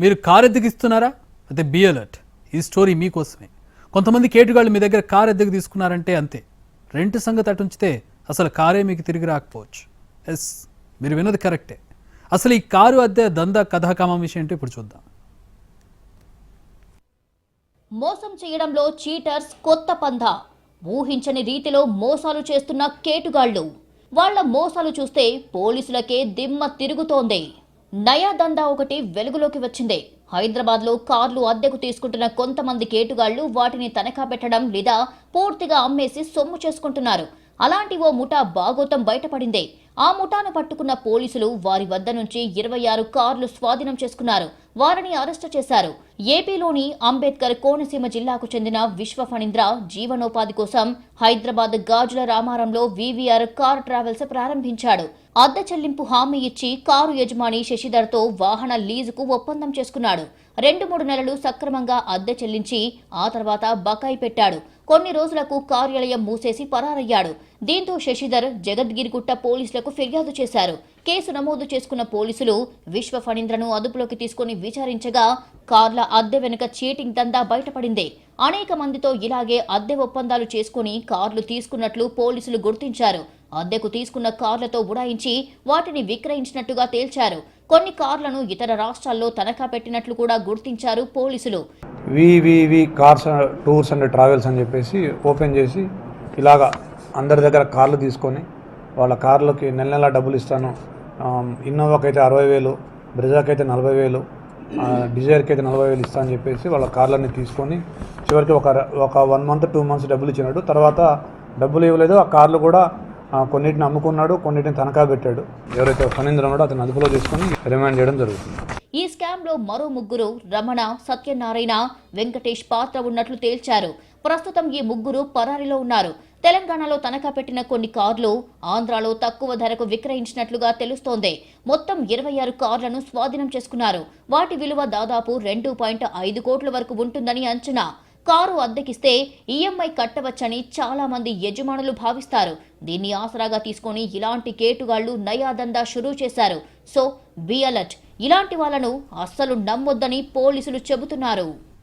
మీరు కారు ఎద్దగిస్తున్నారా అయితే be alert ఈ స్టోరీ మీకోసమే. కొంతమంది కేటుగాళ్ళు మీ దగ్గర కారు ఎద్దెకు తీసుకున్నారంటే అంతే. రెంట్ సంగతి అటు ఉంచితే అసలు కారే మీకు తిరిగి రాకపోవచ్చు. ఎస్ మీరు విన్నది కరెక్టే. అసలు ఈ కారు అద్దె దందా కథాకామం విషయం ఏంటో ఇప్పుడు చూద్దాం. మోసం చేయడంలో చీటర్స్ కొత్త పంధ. ఊహించని రీతిలో మోసాలు చేస్తున్న కేటుగాళ్ళు. వాళ్ళ మోసాలు చూస్తే పోలీసులకే దిమ్మ తిరుగుతోంది. నయా దందా ఒకటి వెలుగులోకి వచ్చింది. హైదరాబాద్లో కార్లు అద్దెకు తీసుకుంటున్న కొంతమంది కేటుగాళ్ళు వాటిని తనఖా పెట్టడం లేదా పూర్తిగా అమ్మేసి సొమ్ము చేసుకుంటున్నారు. అలాంటి ఓ ముఠా బాగోతం బయటపడింది. ఆ ముఠాను పట్టుకున్న పోలీసులు వారి వద్ద నుంచి ఇరవై ఆరు కార్లు స్వాధీనం చేసుకున్నారు. వారిని అరెస్టు చేశారు. ఏపీలోని అంబేద్కర్ కోనసీమ జిల్లాకు చెందిన విశ్వ ఫణీంద్ర జీవనోపాధి కోసం హైదరాబాద్ గాజుల రామారంలో వీవీఆర్ కార్ ట్రావెల్స్ ప్రారంభించాడు. అద్దె చెల్లింపు హామీ ఇచ్చి కారు యజమాని శశిధర్తో వాహన లీజుకు ఒప్పందం చేసుకున్నాడు. రెండు మూడు నెలలు సక్రమంగా అద్దె చెల్లించి ఆ తర్వాత బకాయి పెట్టాడు. కొన్ని రోజులకు కార్యాలయం మూసేసి పరారయ్యాడు. దీంతో శశిధర్ జగద్గిరిగుట్ట పోలీసులకు ఫిర్యాదు చేశారు. కేసు నమోదు చేసుకున్న పోలీసులు విశ్వ ఫణీంద్రను అదుపులోకి తీసుకుని విచారించగా కార్ల అద్దె వెనుక చీటింగ్ దందా బయటపడింది. అనేక మందితో ఇలాగే అద్దె ఒప్పందాలు చేసుకుని కార్లు తీసుకున్నట్లు పోలీసులు గుర్తించారు. అద్దెకు తీసుకున్న కార్లతో ఉడాయించి వాటిని విక్రయించినట్టుగా తేల్చారు. కొన్ని కార్లను ఇతర రాష్ట్రాల్లో తనఖా పెట్టినట్లు కూడా గుర్తించారు పోలీసులు. VVV cars tours and travels అని చెప్పేసి ఓపెన్ చేసి ఇలాగా అందరి దగ్గర కార్లు తీసుకొని వాళ్ళ కార్లకి నెల నెల డబ్బులు ఇస్తాను. ఇన్నోవాకి అయితే అరవై వేలు బ్రెజాకి అయితే నలభై వేలు డిజైర్కి అయితే నలభై వేలు ఇస్తా అని చెప్పేసి వాళ్ళ కార్లన్నీ తీసుకొని చివరికి ఒక ఒక వన్ మంత్ టూ మంత్స్ డబ్బులు ఇచ్చినాడు. తర్వాత డబ్బులు ఇవ్వలేదు. ఆ కార్లు కూడా కొన్నిటిని అమ్ముకున్నాడు కొన్నిటిని తనఖా పెట్టాడు. ఎవరైతే ఫణీంద్ర ఉన్నాడో అతను అదుపులో తీసుకొని రిమాండ్ చేయడం జరుగుతుంది. ఈ స్కామ్లో మరో ముగ్గురు రమణ సత్యనారాయణ వెంకటేష్ పాత్ర ఉన్నట్లు తేల్చారు. ప్రస్తుతం ఈ ముగ్గురు పరారీలో ఉన్నారు. తెలంగాణలో తనఖా పెట్టిన కొన్ని కార్లు ఆంధ్రాలో తక్కువ ధరకు విక్రయించినట్లుగా తెలుస్తోంది. మొత్తం ఇరవై ఆరు కార్లను స్వాధీనం చేసుకున్నారు. వాటి విలువ దాదాపు రెండు పాయింట్ ఐదు కోట్ల వరకు ఉంటుందని అంచనా. కారు అద్దెకిస్తే ఈఎంఐ కట్టవచ్చని చాలా మంది యజమానులు భావిస్తారు. దీన్ని ఆసరాగా తీసుకొని ఇలాంటి కేటుగాళ్ళు నయాదందా షురూ చేశారు. So be alert! ఇలాంటి వాళ్ళను అస్సలు నమ్మొద్దని పోలీసులు చెబుతున్నారు.